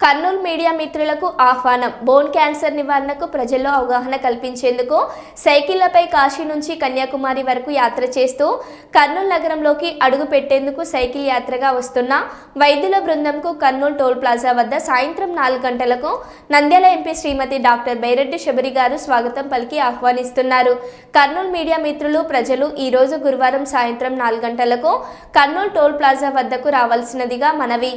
Kurnool media మిత్రులకు ఆహ్వానం. Bone cancer నివారణకు ప్రజల్లో అవగాహన కల్పించేందుకు సైకిళ్ళపై కాశీ నుంచి కన్యాకుమారి వరకు యాత్ర చేస్తూ కర్నూలు నగరంలోకి అడుగు పెట్టేందుకు సైకిల్ యాత్రగా వస్తున్న వైద్యుల బృందంకు కర్నూలు టోల్ ప్లాజా వద్ద సాయంత్రం నాలుగు గంటలకు నంద్యాల ఎంపీ శ్రీమతి డాక్టర్ బైరెడ్డి శబరి గారు స్వాగతం పలికి ఆహ్వానిస్తున్నారు. కర్నూలు మీడియా మిత్రులు ప్రజలు ఈరోజు గురువారం సాయంత్రం నాలుగు గంటలకు కర్నూలు టోల్ ప్లాజా వద్దకు రావాల్సినదిగా మనవి.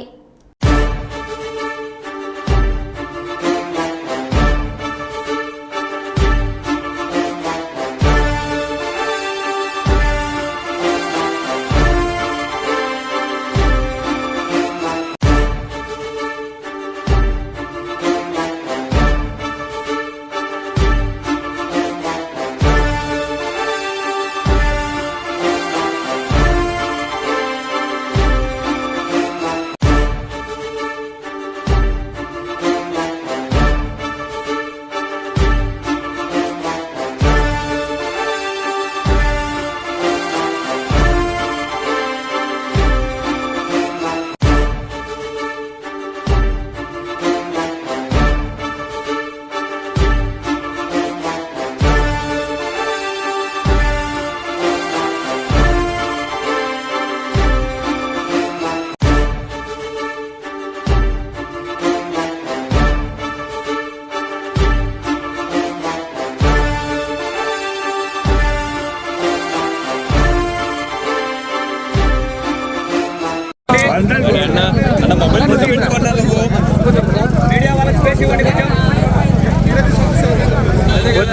కొంచెం.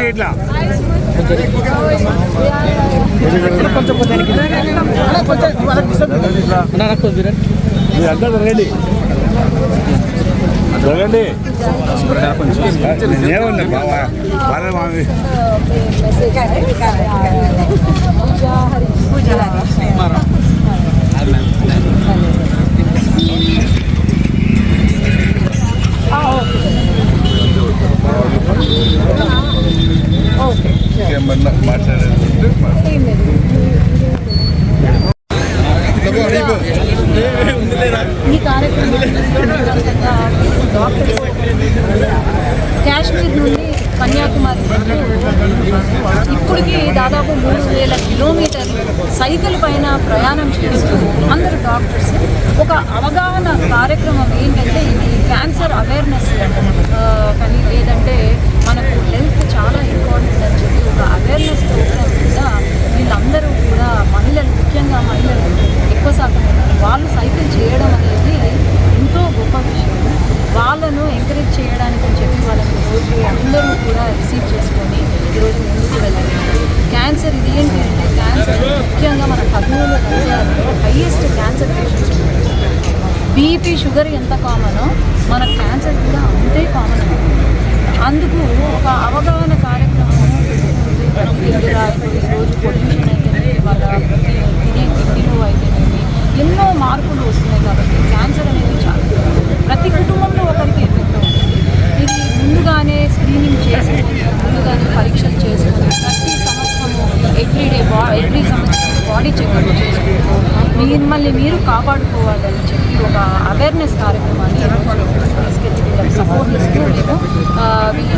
ఇట్లా. మీరు అంతా జరగండి జరగండి నేనేమన్నా బావా? వాళ్ళ మామి ఏమన్నా ఈ కార్యక్రమం డాక్టర్స్ కాశ్మీర్ నుండి కన్యాకుమారి వరకు ఇప్పటికి దాదాపు మూడు వేల కిలోమీటర్లు సైకిల్ పైన ప్రయాణం చేస్తూ అందరు డాక్టర్స్. ఒక అవగాహన కార్యక్రమం ఏంటంటే ఇది క్యాన్సర్ అవేర్నెస్ కానీ లేదంటే కూడా రిసీవ్ చేసుకొని ఈరోజు ముందుకు వెళ్ళాలి. క్యాన్సర్ ఇది ఏంటి అంటే క్యాన్సర్ ముఖ్యంగా మన Kurnool highest cancer patients BP sugar ఎంత కామనో మన క్యాన్సర్ కూడా అంతే కామన్ అందుకు ఒక అవగాహన కార్యక్రమం ఈరోజు రోజు పొల్యూషన్ అయితే వాళ్ళ తినే తిండిలో అయితే బాడీ చెకప్ చేసుకుంటూ మిమ్మల్ని మీరు కాపాడుకోవాలని చెప్పి ఒక అవేర్నెస్ కార్యక్రమాన్ని తీసుకెళ్ళి సపోర్ట్ ఇస్తూ మేము